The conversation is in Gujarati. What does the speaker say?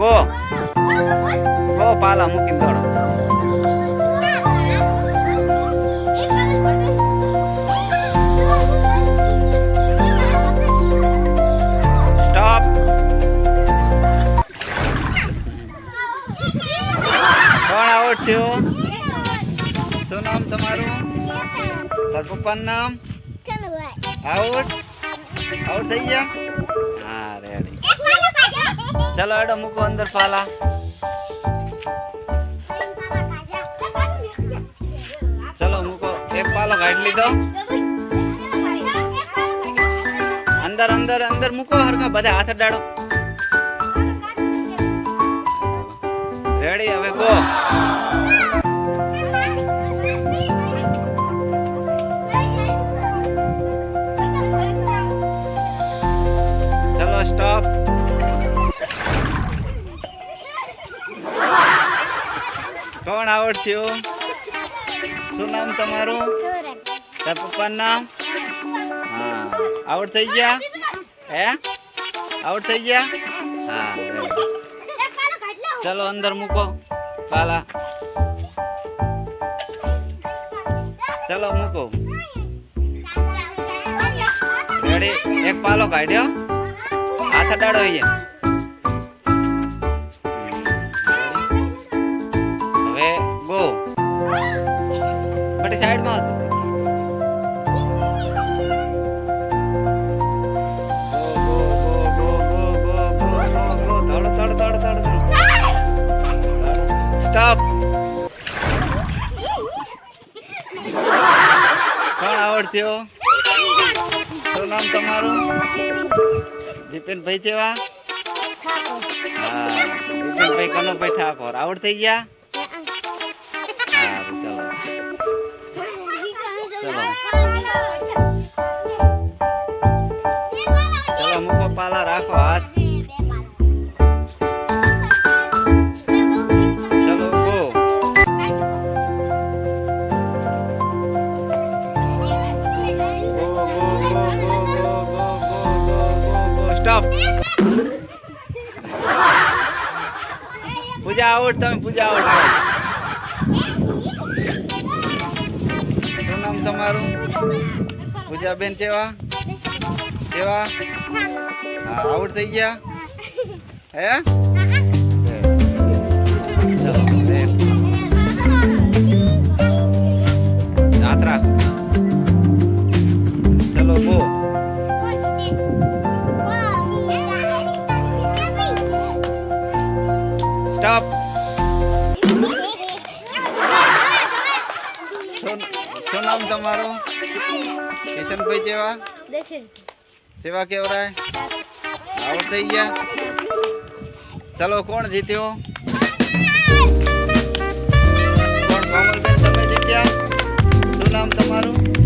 ગો ગો પાલા મૂકીને દોડો સ્ટોપ કોણ આઉટ થયો શું નામ તમારું તાર પપ્પાનું નામ આઉટ આઉટ થઈ ગયા હા રેડી ચલો એડો મૂકો અંદર પાલા. ચલો, મૂકો. એક પાલો કાઢી લીધો. અંદર અંદર અંદર મૂકો, હરખા, બધા હાથ ડાળો. રેડી હવે ગો કોણ આવડ થયું શું નામ તમારું? તાર પપ્પાનું નામ? હા. આવડ થઈ ગયા? હે? આવડ થઈ ગયા? હા ચલો અંદર મૂકો. પાલા ચલો મૂકો. રેડી. એક પાલો કાઢ્યો. હાથ અડાડો અહીંયા. સાઈડમાં. સ્ટોપ કોણ આવડત્યો શું નામ તમારું? દીપેનભાઈ જેવા? હા, દીપેનભાઈ કનોભાઈ ઠાકોર આવડ થઈ ગયા? ચલો મૂકો પાલા રાખો હાથ ચલો ગો સ્ટોપ પૂજા આવડ તમે પૂજા આવડ શું નામ તમારું પૂજાબેન કેવા કેવા હા આવડ થઈ ગયા હે ચલો શું નામ તમારું? કિશનભાઈ જેવા? જેવા કેવરાય? આવડ થઈ ગયા. ચલો, કોણ જીત્યો? કોણ કોમલબેન તમે જીત્યા? શું નામ તમારું?